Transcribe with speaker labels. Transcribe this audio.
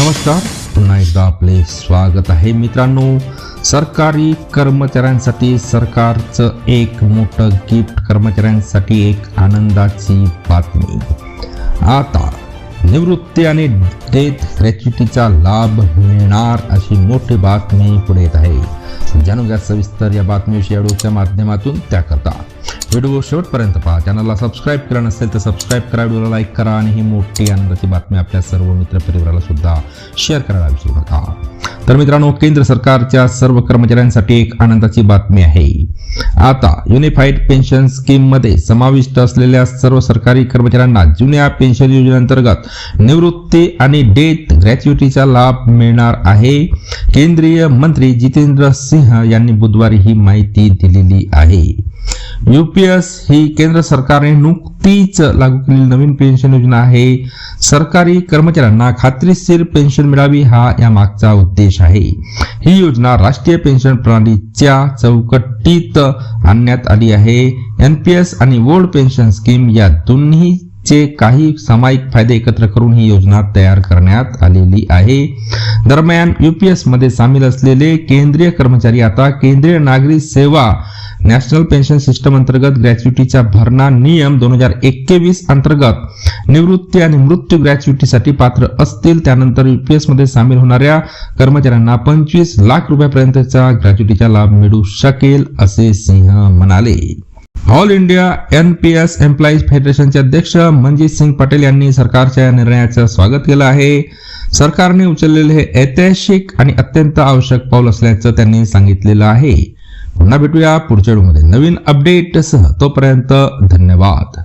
Speaker 1: नमस्कार. पुन्हा एकदा आपले स्वागत आहे मित्रांनो. सरकारी कर्मचाऱ्यांसाठी सरकारचं एक मोठं गिफ्ट कर्मचाऱ्यांसाठी एक आनंदाची बातमी. आता निवृत्ती आणि डेथ ग्रॅच्युटीचा लाभ मिळणार अशी मोठी बातमी पुढे येत आहे. जाणून घ्या सविस्तर या बातमीविषयी व्हिडिओच्या माध्यमातून त्याकरता. व्हिडिओ शेवटपर्यंत पहा. चॅनलला सबस्क्राईब केलं नसेल तर सबस्क्राईब करा. व्हिडिओला लाईक करा आणि ही मोठी आनंदाची बातमी आपल्या सर्व मित्रपरिवाराला सुद्धा शेअर करायला विसरू नका. तर मित्रांनो केंद्र सरकारच्या सर्व कर्मचाऱ्यांसाठी एक आनंदाची बातमी आहे. आता युनिफाईड पेन्शन स्कीममध्ये समाविष्ट असलेल्या सर्व सरकारी कर्मचाऱ्यांना जुन्या पेन्शन योजनेअंतर्गत निवृत्ती आणि डेथ ग्रॅच्युटीचा लाभ मिळणार आहे. केंद्रीय मंत्री जितेंद्र सिंह यांनी बुधवारी ही माहिती दिलेली आहे. युपीएस ही केंद्र सरकारने नुकतीच लागू केलेली नवीन पेन्शन योजना आहे. सरकारी कर्मचाऱ्यांना खात्रीशीर पेन्शन मिळावी हा या मागचा उद्देश आहे. ही योजना राष्ट्रीय पेन्शन प्रणालीच्या चौकटीत आणण्यात आली आहे. एनपीएस आणि ओल्ड पेन्शन स्कीम या दोन्ही चे काही सामायिक फायदे एकत्र करून ही योजना तयार करण्यात आलेली आहे. दरम्यान युपीएसमध्ये सामील असलेले केंद्रीय कर्मचारी आता केंद्रीय नागरी सेवा नॅशनल पेन्शन सिस्टम अंतर्गत ग्रॅच्युटीचा भरणा नियम दोन हजार एकवीस अंतर्गत निवृत्ती आणि मृत्यू ग्रॅच्युटीसाठी पात्र असतील. त्यानंतर युपीएसमध्ये सामील होणाऱ्या कर्मचाऱ्यांना पंचवीस लाख रुपयापर्यंतचा ग्रॅच्युटीचा लाभ मिळू शकेल असे सिंह म्हणाले. All India N P S employees फेडरेशनचे अध्यक्ष मनजित सिंग पटेल यांनी सरकारच्या या निर्णयाचं स्वागत केलं आहे. सरकारने उचललेले हे ऐतिहासिक आणि अत्यंत आवश्यक पाऊल असल्याचं त्यांनी सांगितलेलं आहे. पुन्हा भेटूया पुढच्या व्हिडिओमध्ये. नवीन अपडेटसह तोपर्यंत धन्यवाद.